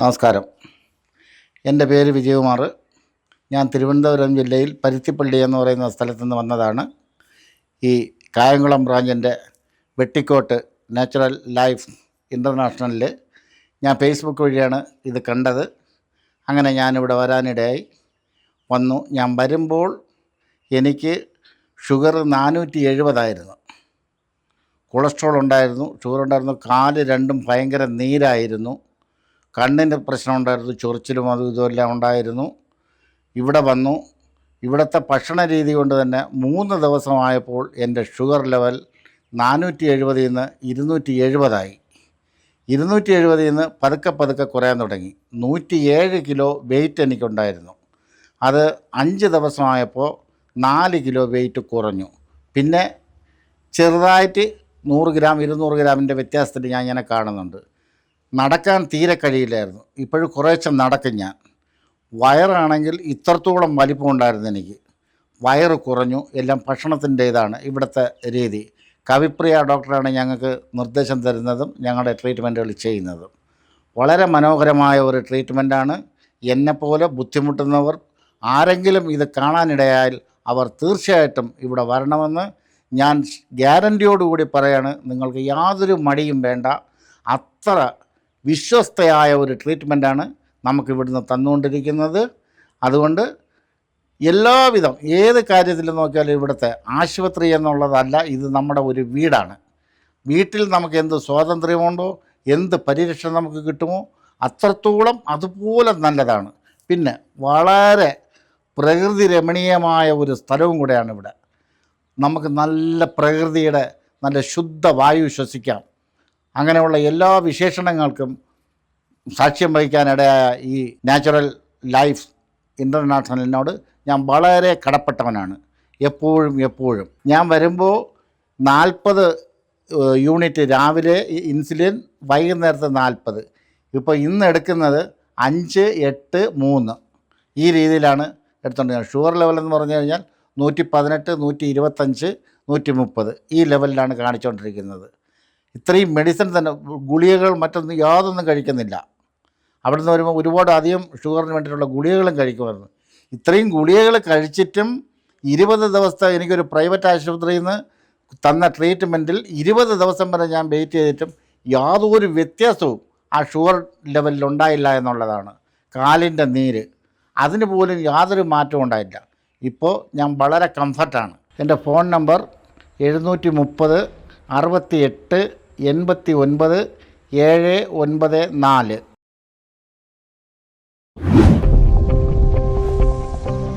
നമസ്കാരം. എന്റെ പേര് വിജയകുമാർ. ഞാൻ തിരുവനന്തപുരം ജില്ലയിൽ പരുത്തിപ്പള്ളി എന്ന് പറയുന്ന സ്ഥലത്തു നിന്ന് വന്നതാണ്. ഈ കായംകുളം ബ്രാഞ്ചിന്റെ വെട്ടിക്കോട്ട് നാച്ചുറൽ ലൈഫ് ഇന്റർനാഷണലിൽ ഞാൻ ഫേസ്ബുക്ക് വഴിയാണ് ഇത് കണ്ടത്. അങ്ങനെ ഞാനിവിടെ വരാനിടയായി. വന്നു. ഞാൻ വരുമ്പോൾ എനിക്ക് ഷുഗർ നാനൂറ്റി എഴുപതായിരുന്നു കൊളസ്ട്രോൾ ഉണ്ടായിരുന്നു. ഷുഗർ ഉണ്ടായിരുന്നു കാൽ രണ്ടും ഭയങ്കര നീരായിരുന്നു. കണ്ണിന്റെ പ്രശ്നം ഉണ്ടായിരുന്നു ചൊറിച്ചിലും അതും ഇതുമെല്ലാം ഉണ്ടായിരുന്നു. ഇവിടെ വന്നു. ഇവിടുത്തെ ഭക്ഷണ രീതി കൊണ്ട് തന്നെ മൂന്ന് ദിവസമായപ്പോൾ എന്റെ ഷുഗർ ലെവൽ നാനൂറ്റി എഴുപതിൽ നിന്ന് ഇരുന്നൂറ്റി എഴുപതായി ഇരുന്നൂറ്റി എഴുപതിൽ നിന്ന് പതുക്കെ പതുക്കെ കുറയാൻ തുടങ്ങി. നൂറ്റി ഏഴ് കിലോ വെയിറ്റ് എനിക്കുണ്ടായിരുന്നു. അത് അഞ്ച് ദിവസമായപ്പോൾ നാല് കിലോ വെയിറ്റ് കുറഞ്ഞു. പിന്നെ ചെറുതായിട്ട് നൂറ് ഗ്രാം ഇരുന്നൂറ് ഗ്രാമിന്റെ വ്യത്യാസത്തിൽ ഞാൻ ഇങ്ങനെ കാണുന്നുണ്ട്. നടക്കാൻ തീരെ കഴിയില്ലായിരുന്നു. ഇപ്പോഴും കുറേശ്ശെ നടക്കും ഞാൻ. വയറാണെങ്കിൽ ഇത്രത്തോളം വലിപ്പം ഉണ്ടായിരുന്നു എനിക്ക്. വയറ് കുറഞ്ഞു എല്ലാം ഭക്ഷണത്തിന്റെ ഇതാണ് ഇവിടുത്തെ രീതി. കവിപ്രിയ ഡോക്ടറാണ് ഞങ്ങൾക്ക് നിർദ്ദേശം തരുന്നതും ഞങ്ങളുടെ ട്രീറ്റ്മെന്റുകൾ ചെയ്യുന്നതും. വളരെ മനോഹരമായ ഒരു ട്രീറ്റ്മെന്റാണ്. എന്നെപ്പോലെ ബുദ്ധിമുട്ടുന്നവർ ആരെങ്കിലും ഇത് കാണാനിടയായാൽ അവർ തീർച്ചയായിട്ടും ഇവിടെ വരണമെന്ന് ഞാൻ ഗ്യാരന്റിയോടുകൂടി പറയാണ്. നിങ്ങൾക്ക് യാതൊരു മടിയും വേണ്ട. അത്ര വിശ്വസ്തയായ ഒരു ട്രീറ്റ്മെന്റാണ് നമുക്ക് ഇവിടുന്ന് തന്നുകൊണ്ടിരിക്കുന്നത്. അതുകൊണ്ട് എല്ലാവിധം ഏത് കാര്യത്തിൽ നോക്കിയാലും ഇവിടുത്തെ ആശുപത്രി എന്നുള്ളതല്ല ഇത് നമ്മുടെ ഒരു വീടാണ്. വീട്ടിൽ നമുക്ക് എന്ത് സ്വാതന്ത്ര്യമുണ്ടോ എന്ത് പരിരക്ഷ നമുക്ക് കിട്ടുമോ അത്രത്തോളം അതുപോലെ നല്ലതാണ്. പിന്നെ വളരെ പ്രകൃതി രമണീയമായ ഒരു സ്ഥലവും കൂടെയാണ് ഇവിടെ. നമുക്ക് നല്ല പ്രകൃതിയുടെ നല്ല ശുദ്ധ വായു ശ്വസിക്കാം. അങ്ങനെയുള്ള എല്ലാ വിശേഷണങ്ങൾക്കും സാക്ഷ്യം വഹിക്കാനിടയായ ഈ നാച്ചുറൽ ലൈഫ് ഇന്റർനാഷണലിനോട് ഞാൻ വളരെ കടപ്പെട്ടവനാണ്. എപ്പോഴും എപ്പോഴും. ഞാൻ വരുമ്പോൾ നാൽപ്പത് യൂണിറ്റ് രാവിലെ ഇൻസുലിൻ വൈകുന്നേരത്തെ നാൽപ്പത്. ഇപ്പോൾ ഇന്ന് എടുക്കുന്നത് അഞ്ച് എട്ട് മൂന്ന്. ഈ രീതിയിലാണ് എടുത്തുകൊണ്ടിരിക്കുന്നത് ഷുഗർ ലെവൽ എന്ന് പറഞ്ഞു കഴിഞ്ഞാൽ നൂറ്റി പതിനെട്ട് നൂറ്റി ഇരുപത്തഞ്ച് നൂറ്റി മുപ്പത് ഈ ലെവലിലാണ് കാണിച്ചുകൊണ്ടിരിക്കുന്നത് ഇത്രയും മെഡിസിൻ തന്നെ ഗുളികകൾ മറ്റൊന്നും യാതൊന്നും കഴിക്കുന്നില്ല. അവിടെ നിന്ന് വരുമ്പോൾ ഒരുപാട് അധികം ഷുഗറിന് വേണ്ടിയിട്ടുള്ള ഗുളികകളും കഴിക്കുമായിരുന്നു. ഇത്രയും ഗുളികകൾ കഴിച്ചിട്ടും ഇരുപത് ദിവസത്തെ എനിക്കൊരു പ്രൈവറ്റ് ആശുപത്രിയിൽ നിന്ന് തന്ന ട്രീറ്റ്മെന്റിൽ ഇരുപത് ദിവസം വരെ ഞാൻ വെയിറ്റ് ചെയ്തിട്ടും യാതൊരു വ്യത്യാസവും ആ ഷുഗർ ലെവലിൽ ഉണ്ടായില്ല എന്നുള്ളതാണ്. കാലിന്റെ നീര്. അതിന് പോലും യാതൊരു മാറ്റവും ഉണ്ടായില്ല. ഇപ്പോൾ ഞാൻ വളരെ കംഫർട്ടാണ് എന്റെ ഫോൺ നമ്പർ എഴുന്നൂറ്റി മുപ്പത് അറുപത്തി എട്ട് എൺപത്തി ഒൻപത് ഏഴ് ഒൻപത് നാല്.